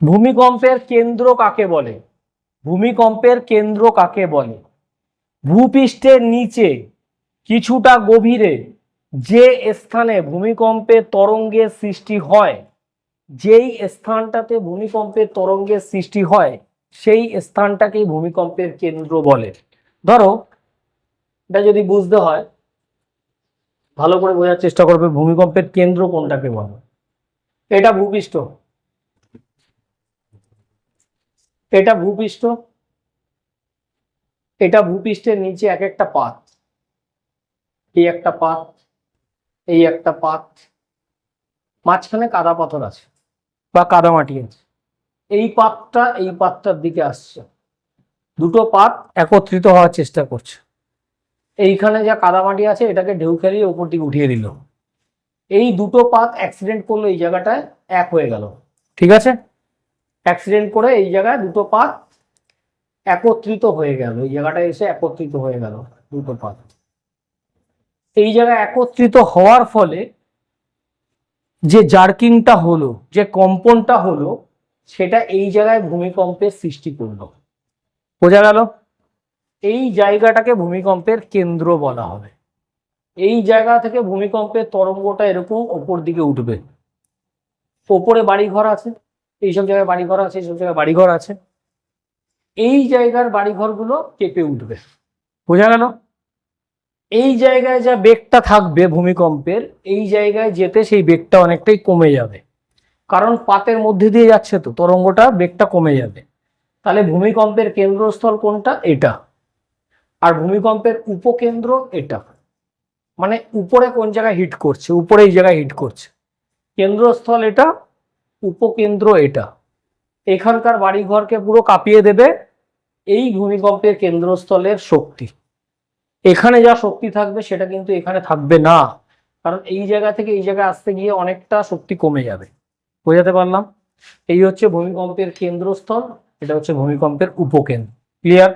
ভূমিকম্পের কেন্দ্র কাকে বলে? ভূমিকম্পের কেন্দ্র কাকে বলে? ভূপৃষ্ঠের নিচে কিছুটা গভীরে যে স্থানে ভূমিকম্পের তরঙ্গের সৃষ্টি হয়, যেই স্থানটাতে ভূমিকম্পের তরঙ্গের সৃষ্টি হয়, সেই স্থানটাকেই ভূমিকম্পের কেন্দ্র বলে। ধরো, এটা যদি বুঝতে হয়, ভালো করে বোঝার চেষ্টা করবে, ভূমিকম্পের কেন্দ্র কোনটাকে বলে? এটা ভূপৃষ্ঠ। এটা ভূপৃষ্ঠ, এটা ভূপৃষ্ঠের নিচে এক একটা পাত। এই একটা পাত, এই একটা পাত। মাঝখানে কাদা পাথর আছে, বা কাদা মাটি আছে। এই পাতটা এই পাতটার দিকে আসছে। দুটো পাত একত্রিত হওয়ার চেষ্টা করছে। এইখানে যা কাদামাটি আছে, এটাকে ঢেউ খেলিয়ে ওপর দিকে উঠিয়ে দিল। এই দুটো পাত অ্যাক্সিডেন্ট করল এই জায়গাটায়, এক হয়ে গেল। ঠিক আছে? অ্যাক্সিডেন্ট করে এই জায়গায় দুটো পাত একত্রিত হয়ে গেল। এই জায়গাটায় এসে একত্রিত হয়ে গেল দুটো পাত। এই জায়গায় একত্রিত হওয়ার ফলে যে জার্কিংটা হলো, যে কম্পনটা হলো, সেটা এই জায়গায় ভূমিকম্পের সৃষ্টি করল। বোঝা গেল? এই জায়গাটাকে ভূমিকম্পের কেন্দ্র বলা হবে। এই জায়গা থেকে ভূমিকম্পের তরঙ্গটা এরকম ওপর দিকে উঠবে। ওপরে বাড়িঘর আছে। এইসব জায়গায় বাড়িঘর আছে, এইসব জায়গায় বাড়িঘর আছে। এই জায়গার বাড়িঘরগুলো কেঁপে উঠবে। বোঝা গেল? এই জায়গায় যা বেগটা থাকবে ভূমিকম্পের, এই জায়গায় যেতে সেই বেগটা অনেকটাই কমে যাবে। কারণ পাতের মধ্যে দিয়ে যাচ্ছে তো, তরঙ্গটা, বেগটা কমে যাবে। তাহলে ভূমিকম্পের কেন্দ্রস্থল কোনটা? এটা। আর ভূমিকম্পের উপকেন্দ্র এটা। মানে উপরে কোন জায়গায় হিট করছে? উপরে এই জায়গায় হিট করছে। কেন্দ্রস্থল এটা উপকেন্দ্র এটা। এখানকার বাড়িঘরকে পুরো কাঁপিয়ে দেবে এই ভূমিকম্পের কেন্দ্রস্থলের শক্তি। এখানে যা শক্তি থাকবে সেটা কিন্তু এখানে থাকবে না। কারণ এই জায়গা থেকে এই জায়গায় আসতে গিয়ে অনেকটা শক্তি কমে যাবে। বোঝাতে পারলাম? এই হচ্ছে ভূমিকম্পের কেন্দ্রস্থল, এটা হচ্ছে ভূমিকম্পের উপকেন্দ্র। ক্লিয়ার